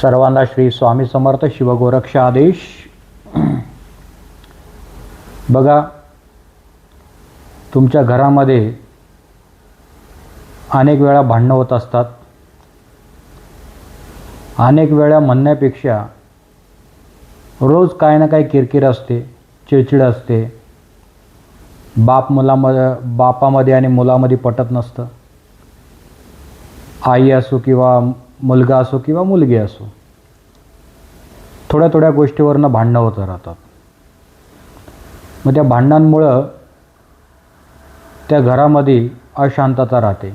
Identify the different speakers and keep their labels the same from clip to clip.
Speaker 1: सर्वांना श्री स्वामी समर्थ शिवगोरक्ष आदेश. बघा तुमच्या घरामध्ये अनेक वेळा भांडणं होत असतात. अनेक वेळा म्हणण्यापेक्षा रोज काय ना काही किरकिर असते चिडचिड असते. बाप मुलामध्ये बापामध्ये आणि मुलामध्ये पटत नसतं. आई असो किंवा मुलगा असो किंवा मुलगी असो थोड्या थोड्या गोष्टीवरनं भांडणं होत राहतात. मग त्या भांडणांमुळं त्या घरामध्ये अशांतता राहते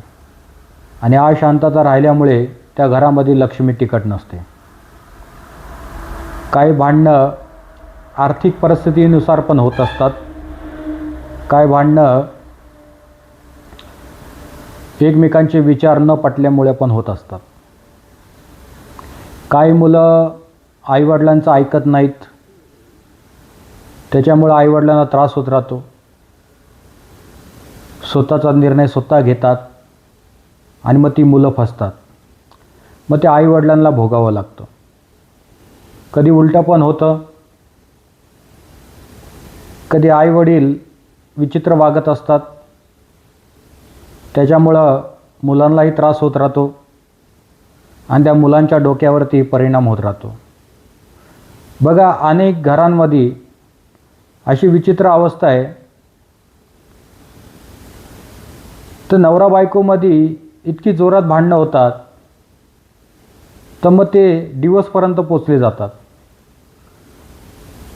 Speaker 1: आणि अशांतता राहिल्यामुळे त्या घरामध्ये लक्ष्मी टिकट नसते. काही भांडणं आर्थिक परिस्थितीनुसार पण होत असतात. काय भांडणं एकमेकांचे विचार न पटल्यामुळे पण होत असतात. काही मुलं आईवडिलांचं ऐकत नाहीत. त्याच्यामुळं आईवडिलांना त्रास होत राहतो. स्वतःचा निर्णय स्वतः घेतात आणि मग ती मुलं फसतात. मग ते आईवडिलांना भोगावं लागतं. कधी उलटं पण होतं. कधी आईवडील विचित्र वागत असतात. त्याच्यामुळं मुलांनाही त्रास होत राहतो. आणि त्या मुलांच्या डोक्यावरती परिणाम होत राहतो. बघा अनेक घरांमध्ये अशी विचित्र अवस्था आहे. तर नवरा बायकोमध्ये इतकी जोरात भांडणं होतात तर मग ते दिवसपर्यंत पोचले जातात.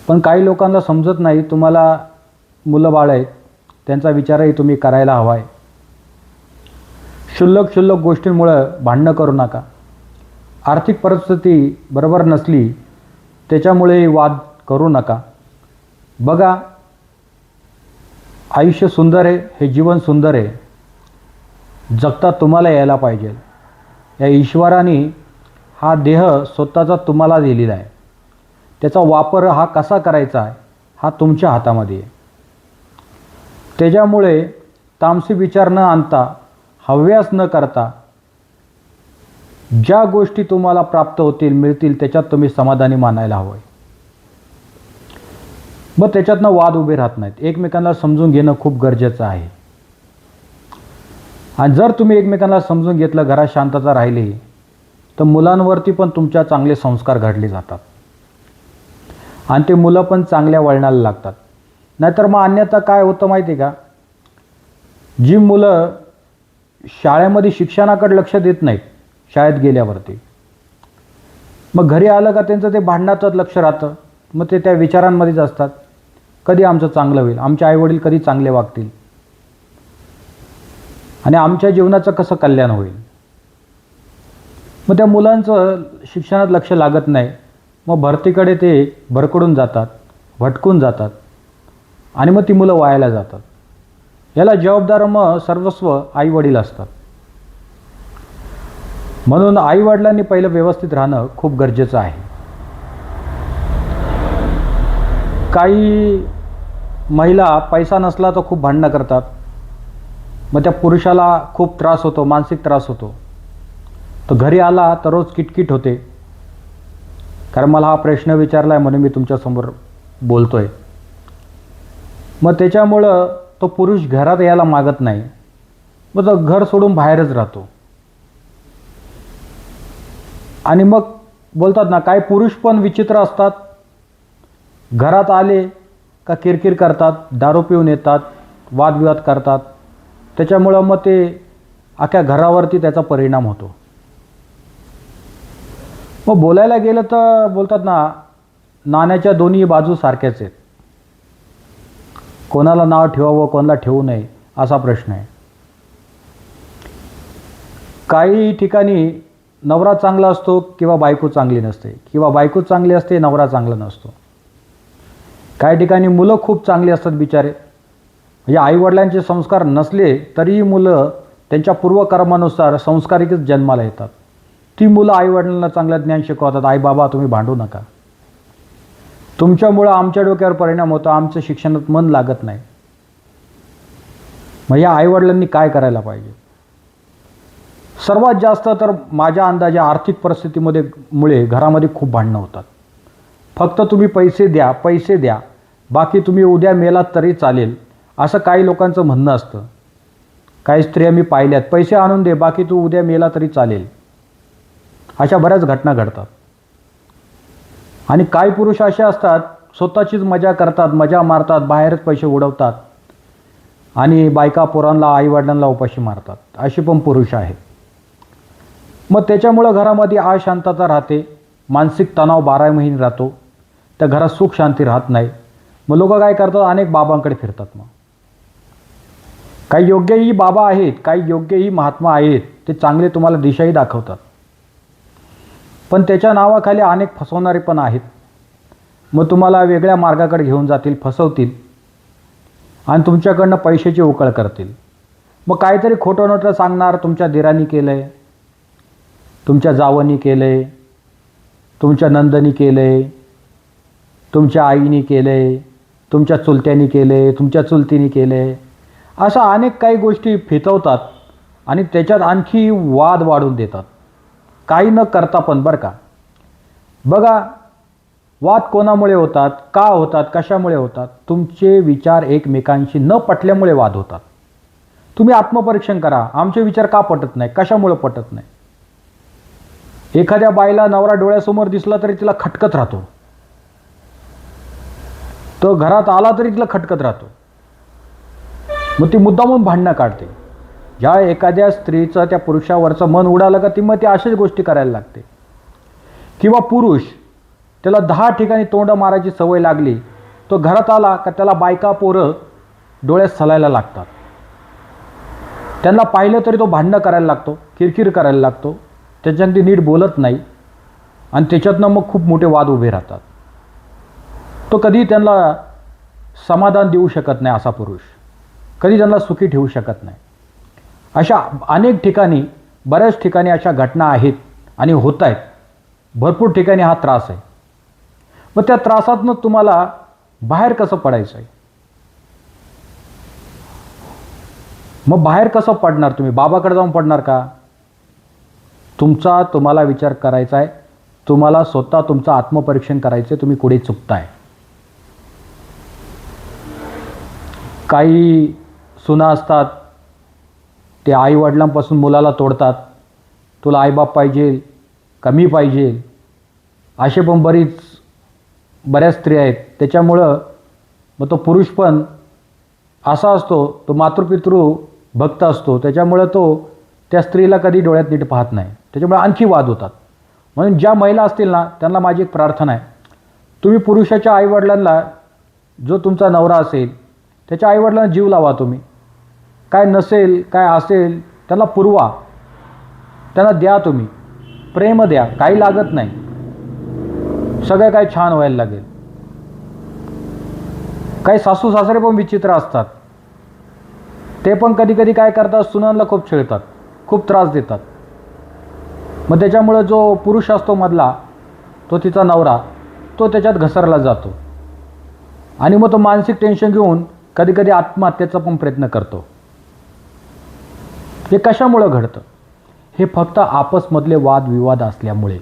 Speaker 1: पण काही लोकांना समजत नाही तुम्हाला मुलं बाळ आहेत त्यांचा विचारही तुम्ही करायला हवा आहे क्षुल्लक क्षुल्लक गोष्टींमुळं भांडणं करू नका. आर्थिक परिस्थिती बरोबर नसली त्याच्यामुळे वाद करू नका. बघा आयुष्य सुंदर आहे हे जीवन सुंदर आहे. जगता तुम्हाला यायला पाहिजे. या ईश्वराने हा देह स्वतःचा तुम्हाला दिलेला आहे. त्याचा वापर हा कसा करायचा आहे हा तुमच्या हातामध्ये आहे. त्याच्यामुळे तामसी विचार न आणता हव्यास न करता ज्या गोष्टी तुम्हाला प्राप्त होतील मिळतील त्याच्यात तुम्ही समाधानी मानायला हवं आहे मग त्याच्यातनं वाद उभे राहत नाहीत. एकमेकांना समजून घेणं खूप गरजेचं आहे. आणि जर तुम्ही एकमेकांना समजून घेतलं घरात शांतता राहिली तर मुलांवरती पण तुमच्या चांगले संस्कार घडले जातात. आणि ते मुलं पण चांगल्या वळणाला लागतात. नाहीतर मग अन्यथा काय होतं माहिती आहे का? जी मुलं शाळेमध्ये शिक्षणाकडे लक्ष देत नाहीत शाळेत गेल्यावरती. मग घरी आलं का त्यांचं ते भांडणाचंच लक्ष राहतं. मग ते त्या विचारांमध्येच असतात. कधी आमचं चांगलं होईल? आमचे आईवडील कधी चांगले वागतील? आणि आमच्या जीवनाचं कसं कल्याण होईल? मग त्या मुलांचं शिक्षणात लक्ष लागत नाही. मग भरतीकडे ते भरकडून जातात भटकून जातात. आणि मग ती मुलं वायाला जातात. याला जबाबदार मग सर्वस्व आईवडील असतात. म्हणून आईवडिलांनी पहिलं व्यवस्थित राहणं खूप गरजेचं आहे. काही महिला पैसा नसला तर खूप भांडणं करतात. मग त्या पुरुषाला खूप त्रास होतो मानसिक त्रास होतो. तर घरी आला तर रोज किटकिट होते. कारण मला हा प्रश्न विचारला आहे म्हणून मी तुमच्यासमोर बोलतो आहे मग त्याच्यामुळं तो पुरुष घरात यायला मागत नाही. मग तो घर सोडून बाहेरच राहतो. आणि मग बोलतात ना काही पुरुष पण विचित्र असतात. घरात आले का किरकिर करतात दारू पिऊन येतात वादविवाद करतात. त्याच्यामुळं मग ते अख्ख्या घरावरती त्याचा परिणाम होतो. मग बोलायला गेलं तर बोलतात ना नाण्याच्या दोन्ही बाजू सारख्याच आहेत. कोणाला नाव ठेवावं कोणाला ठेवू नये असा प्रश्न आहे. काही ठिकाणी नवरा चांगला असतो किंवा बायको चांगली नसते. किंवा बायको चांगली असते नवरा चांगला नसतो. काही ठिकाणी मुलं खूप चांगली असतात बिचारे. म्हणजे आईवडिलांचे संस्कार नसले तरीही मुलं त्यांच्या पूर्वकर्मानुसार संस्कारिकच जन्माला येतात. ती मुलं आईवडिलांना चांगलं ज्ञान शिकवतात आई बाबा तुम्ही भांडू नका. तुमच्यामुळं आमच्या डोक्यावर परिणाम होतो आमचं शिक्षणात मन लागत नाही. मग या आईवडिलांनी काय करायला पाहिजे? सर्वात जास्त तर माझ्या अंदाजे आर्थिक परिस्थितीमध्ये मुळे घरामध्ये खूप भांडणं होतात. फक्त तुम्ही पैसे द्या पैसे द्या. बाकी तुम्ही उद्या मेलात तरी चालेल असं काही लोकांचं म्हणणं असतं. काही स्त्रिया मी पाहिल्यात पैसे आणून दे बाकी तू उद्या मेला तरी चालेल. अशा बऱ्याच घटना घडतात. आणि काही पुरुष असे असतात स्वतःचीच मजा करतात मजा मारतात बाहेरच पैसे उडवतात. आणि बायका पोरांना आईवडिलांना उपाशी मारतात. असे पण पुरुष आहेत. मग त्याच्यामुळं घरामध्ये अशांतता राहते मानसिक तणाव बारा महिने राहतो त्या घरात सुख शांती राहत नाही. मग लोक काय करतात? अनेक बाबांकडे फिरतात मग. काही योग्यही बाबा आहेत काही योग्यही महात्मा आहेत ते चांगले तुम्हाला दिशाही दाखवतात. पण त्याच्या नावाखाली अनेक फसवणारे पण आहेत. मग तुम्हाला वेगळ्या मार्गाकडे घेऊन जातील फसवतील. आणि तुमच्याकडनं पैशाची उकळ करतील. मग काहीतरी खोटं नोटं सांगणार तुमच्या दिरानी केलं आहे तुमच्या जावानी केलं आहे तुमच्या नंदनी केलं आहे तुमच्या आईनी केलं आहे तुमच्या चुलत्यानी केलं आहे तुमच्या चुलतीनी केलं. आहे अशा अनेक काही गोष्टी फितवतात आणि त्याच्यात आणखी वाद वाढून देतात. काही न करता पण बरं का. बघा वाद कोणामुळे होतात का होतात कशामुळे होतात? तुमचे विचार एकमेकांशी न पटल्यामुळे वाद होतात. तुम्ही आत्मपरीक्षण करा. आमचे विचार का पटत नाही? कशामुळे पटत नाही? एखाद्या बाईला नवरा डोळ्यासमोर दिसला तरी तिला खटकत राहतो. तो घरात आला तरी तिला खटकत राहतो. मग ती मुद्दामून भांडणं काढते. ज्या एखाद्या स्त्रीचं त्या पुरुषावरचं मन उडालं का ती मग ती अशाच गोष्टी करायला लागते. किंवा पुरुष त्याला दहा ठिकाणी तोंड मारायची सवय लागली तो घरात आला का त्याला बायका पोरं डोळ्यात सलायला लागतात. त्यांना पाहिलं तरी तो भांडणं करायला लागतो किरकिर करायला लागतो. त्याच्यानं ती नीट बोलत नाही. आणि त्याच्यातनं मग खूप मोठे वाद उभे राहतात. तो कधी त्यांना समाधान देऊ शकत नाही असा पुरुष. कधी त्यांना सुखी ठेवू शकत नाही. अशा अनेक ठिकाणी बऱ्याच ठिकाणी अशा घटना आहेत आणि होत आहेत. भरपूर ठिकाणी हा त्रास आहे. मग त्या त्रासातनं तुम्हाला बाहेर कसं पडायचं आहे? मग बाहेर कसं पडणार तुम्ही? बाबाकडे जाऊन पडणार का? तुमचा तुम्हाला विचार करायचा आहे. तुम्हाला स्वतः तुमचं आत्मपरीक्षण करायचं आहे. तुम्ही कुठे चुकताय? काही सुना असतात. ते आईवडिलांपासून मुलाला तोडतात. तुला आईबाप पाहिजे कमी पाहिजे. असे पण बरीच बऱ्याच स्त्रिया आहेत. त्याच्यामुळं मग तो पुरुष पण असा असतो तो मातृपितृ भक्त असतो. त्याच्यामुळं तो त्या स्त्रीला कधी डोळ्यात नीट पाहत नाही. त्याच्यामुळे आणखी वाद होतात. म्हणून ज्या महिला असतील ना त्यांना माझी एक प्रार्थना आहे. तुम्ही पुरुषाच्या आईवडिलांना जो तुमचा नवरा असेल त्याच्या आईवडिलांना जीव लावा तुम्ही. काय नसेल काय असेल त्यांना पुरवा. त्यांना द्या तुम्ही. प्रेम द्या काही लागत नाही. सगळं काय छान व्हायला लागेल. काही सासू सासरे पण विचित्र असतात. ते पण कधी कधी काय करतात सुनांना खूप छेळतात. खूप त्रास देतात. मग त्याच्यामुळं जो पुरुष असतो मधला तो तिचा नवरा तो त्याच्यात घसरला जातो. आणि मग तो मानसिक टेन्शन घेऊन कधीकधी आत्महत्येचा पण प्रयत्न करतो. हे कशामुळं घडतं? हे फक्त आपसमधले वादविवाद असल्यामुळे.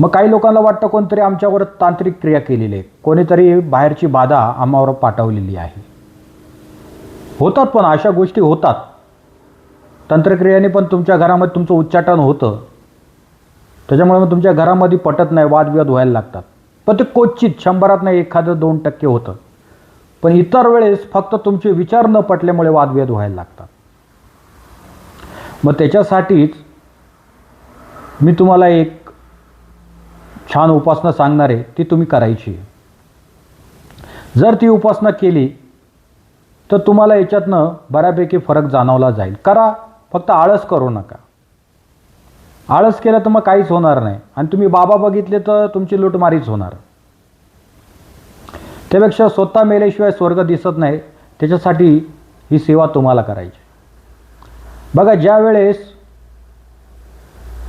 Speaker 1: मग काही लोकांना वाटतं कोणतरी आमच्यावर तांत्रिक क्रिया केलेली आहे. कोणीतरी बाहेरची बाधा आम्हावर पाठवलेली आहे. होतात पण अशा गोष्टी होतात. तंत्रक्रियेने पण तुमच्या घरामध्ये तुमचं उच्चाटन होतं. त्याच्यामुळे मग तुमच्या घरामध्ये पटत नाही वादविवाद व्हायला लागतात. पण ते क्वचित शंभरात नाही एखादं दोन टक्के होतं. पण इतर वेळेस फक्त तुमचे विचार न पटल्यामुळे वादविवाद व्हायला लागतात. मग त्याच्यासाठीच मी तुम्हाला एक छान उपासना सांगणार आहे ती तुम्ही करायची. जर ती उपासना केली तर तुम्हाला याच्यातनं बऱ्यापैकी फरक जाणवला जाईल. करा. फक्त आळस करू नका. आळस केलं तर मग काहीच होणार नाही. आणि तुम्ही बाबा बघितले तर तुमची लुटमारीच होणार. त्यापेक्षा स्वतः मेल्याशिवाय स्वर्ग दिसत नाही. त्याच्यासाठी ही सेवा तुम्हाला करायची. बघा ज्या वेळेस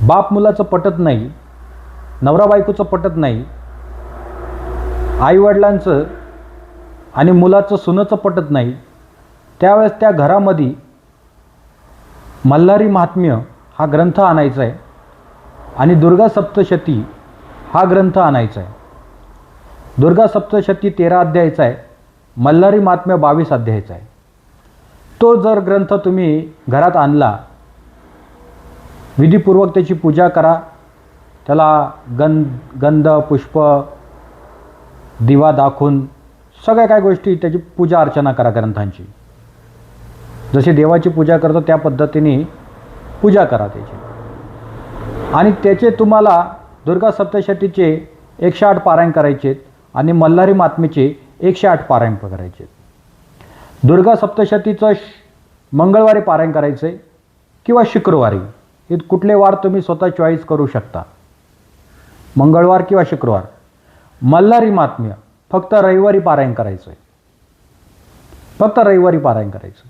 Speaker 1: बाप मुलाचं पटत नाही नवरा बायकोचं पटत नाही आईवडिलांचं आणि मुलाचं सुनंचं पटत नाही त्यावेळेस त्या घरामध्ये मल्हारी महात्म्य हा ग्रंथ आणायचा आहे. आणि दुर्गा सप्तशती हा ग्रंथ आणायचा आहे. दुर्गा सप्तशती तेरा अध्यायाचा आहे. मल्हारी महात्म्य बावीस अध्यायाचा आहे. तो जर ग्रंथ तुम्ही घरात आणला विधीपूर्वक त्याची पूजा करा त्याला गंध गंध पुष्प दिवा दाखवून सगळ्या काय गोष्टी त्याची पूजा अर्चना करा ग्रंथांची. जशी देवाची पूजा करतो त्या पद्धतीने पूजा करा त्याची. आणि त्याचे तुम्हाला दुर्गा सप्तशतीचे एकशे आठ पारायण करायचे आणि मल्हारी मातमीचे एकशे आठ पारायण करायचे दुर्गा सप्तशतीचं मंगळवारी पारायण करायचं आहे किंवा शुक्रवारी. हे कुठले वार तुम्ही स्वतः चॉईस करू शकता. मंगळवार किंवा शुक्रवार. मल्हारी मातम्य फक्त रविवारी पारायण करायचं आहे फक्त रविवारी पारायण करायचं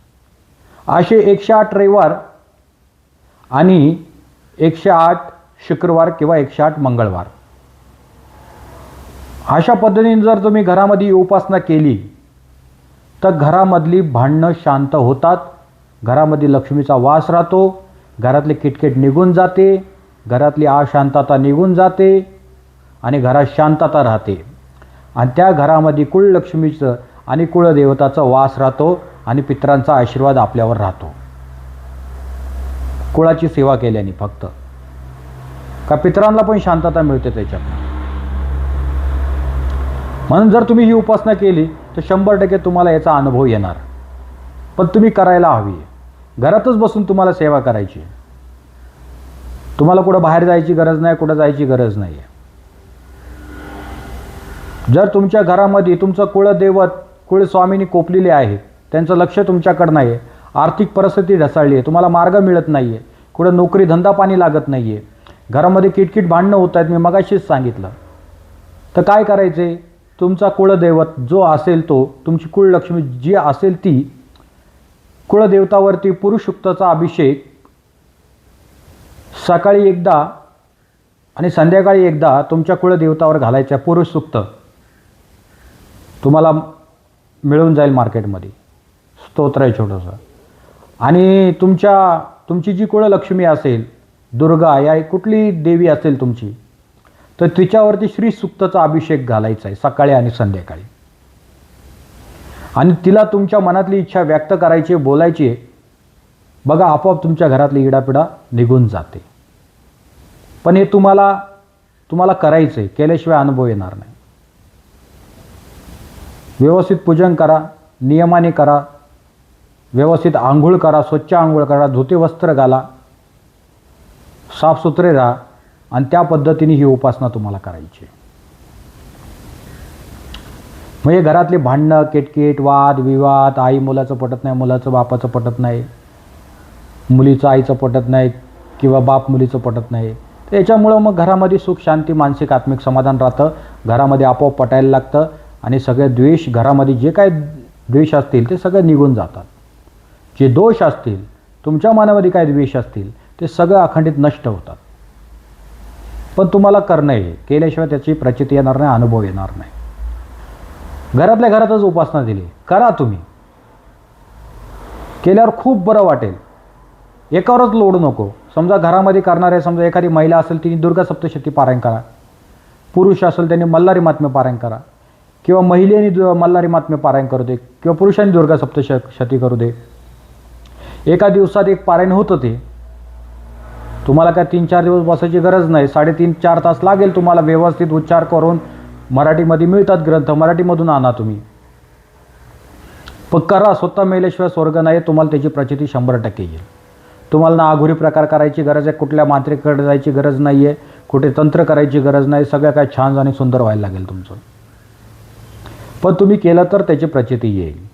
Speaker 1: असे एकशे आठ रविवार आणि एकशे आठ शुक्रवार किंवा एकशे आठ मंगळवार. अशा पद्धतीने जर तुम्ही घरामध्ये उपासना केली तर घरामधली भांडणं शांत होतात घरामध्ये लक्ष्मीचा वास राहतो घरातले किटकिट निघून जाते घरातली अशांतता निघून जाते आणि घरात शांतता राहते. आणि त्या घरामध्ये कुळलक्ष्मीचं आणि कुळदेवताचा वास राहतो. आणि पितरांचा आशीर्वाद आपल्यावर राहतो. कुळाची सेवा केल्याने फक्त. का पितरांना पण शांतता मिळते त्याच्यात म्हणून जर तुम्ही ही उपासना केली तर शंभर टक्के तुम्हाला याचा अनुभव येणार. पण तुम्ही करायला हवी घरातच बसून तुम्हाला सेवा करायची आहे. तुम्हाला कुठं बाहेर जायची गरज नाही कुठं जायची गरज नाही जर तुमच्या घरामध्ये तुमचं कुळदैवत कुळस्वामीनी कोपलेले आहे त्यांचं लक्ष तुमच्याकडं नाही आहे आर्थिक परिस्थिती ढसाळली आहे. तुम्हाला मार्ग मिळत नाही आहे कुठं नोकरी धंदा पाणी लागत नाही आहे घरामध्ये किटकिट भांडणं होत आहेत मी मगाशीच सांगितलं. तर काय करायचे? तुमचा कुळदैवत जो असेल तो तुमची कुळलक्ष्मी जी असेल ती कुळदेवतावरती पुरुषुक्ताचा अभिषेक सकाळी एकदा आणि संध्याकाळी एकदा तुमच्या कुळदेवतावर घालायच्या पुरुष सुक्त तुम्हाला मिळून जाईल मार्केटमध्ये. स्तोत्र आहे छोटंसं. आणि तुमच्या तुमची जी कुळलक्ष्मी असेल दुर्गा या कुठली देवी असेल तुमची तर तिच्यावरती श्री सुक्ताचा अभिषेक घालायचा आहे सकाळी आणि संध्याकाळी. आणि तिला तुमच्या मनातली इच्छा व्यक्त करायची आहे, बोलायची आहे. बघा आपोआप तुमच्या घरातली इडापिडा निघून जाते. पण हे तुम्हाला तुम्हाला करायचं आहे केल्याशिवाय अनुभव येणार नाही. व्यवस्थित पूजन करा नियमाने करा व्यवस्थित आंघोळ करा स्वच्छ आंघोळ करा धोते वस्त्र घाला साफसुथरे राहा आणि त्या पद्धतीने ही उपासना तुम्हाला करायची म्हणजे घरातले भांडणं किटकिट वाद विवाद आई मुलाचं पटत नाही मुलाचं बापाचं पटत नाही मुलीचं आईचं पटत नाही किंवा बाप मुलीचं पटत नाही तर याच्यामुळं मग घरामध्ये सुख शांती मानसिक आत्मिक समाधान राहतं. घरामध्ये आपोआप पटायला लागतं आणि सगळे द्वेष घरामध्ये जे काय द्वेष असतील ते सगळे निघून जातात. जे दोष असतील तुमच्या मनामध्ये काय द्वेष असतील ते सगळं अखंडित नष्ट होतात. पण तुम्हाला करणं आहे केल्याशिवाय त्याची प्रचिती येणार नाही अनुभव येणार नाही. घरातल्या घरातच उपासना दिली करा तुम्ही. केल्यावर खूप बरं वाटेल. एकावरच लोड नको. समजा घरामध्ये करणारे समजा एखादी महिला असेल तिने दुर्गा सप्तशती पारायण करा. पुरुष असेल त्यांनी मल्हारी मात्म्य पारायण करा. किंवा महिलेने मल्हारी मात्म्य पारायण करू दे किंवा पुरुषांनी दुर्गा सप्तशती करू दे. एका दिवसात एक पारायण होतं ते. तुम्हाला काय तीन चार दिवस बसायची गरज नाही. साडेतीन चार तास लागेल तुम्हाला व्यवस्थित उच्चार करून. मराठीमध्ये मिळतात ग्रंथ मराठीमधून आणा तुम्ही. पण करा स्वतः मेल्याशिवाय स्वर्ग नाही तुम्हाला त्याची प्रचिती शंभर टक्के येईल. तुम्हाला ना आघुरी प्रकार करायची गरज आहे कुठल्या मांत्रिककडे जायची गरज नाही आहे कुठे तंत्र करायची गरज नाही सगळं काय छान आणि सुंदर व्हायला लागेल तुमचं. पण तुम्ही केलं तर त्याची प्रचिती येईल.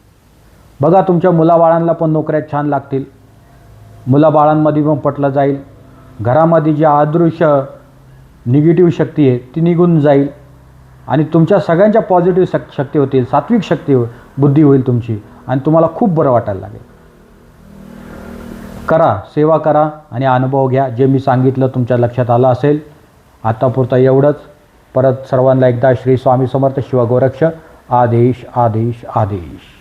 Speaker 1: बघा तुमच्या मुलाबाळांना पण नोकऱ्या छान लागतील. मुलाबाळांमध्ये पण पटलं जाईल. घरामध्ये जी अदृश्य निगेटिव्ह शक्ती आहे ती निघून जाईल. आणि तुमच्या सगळ्यांच्या पॉझिटिव्ह शक शक्ती होतील सात्विक शक्ती हो बुद्धी होईल तुमची. आणि तुम्हाला खूप बरं वाटायला लागेल. करा सेवा करा आणि अनुभव घ्या. जे मी सांगितलं तुमच्या लक्षात आलं असेल आत्तापुरतं एवढंच. परत सर्वांना एकदा श्री स्वामी समर्थ शिवगोरक्ष. आदेश आदेश आदेश.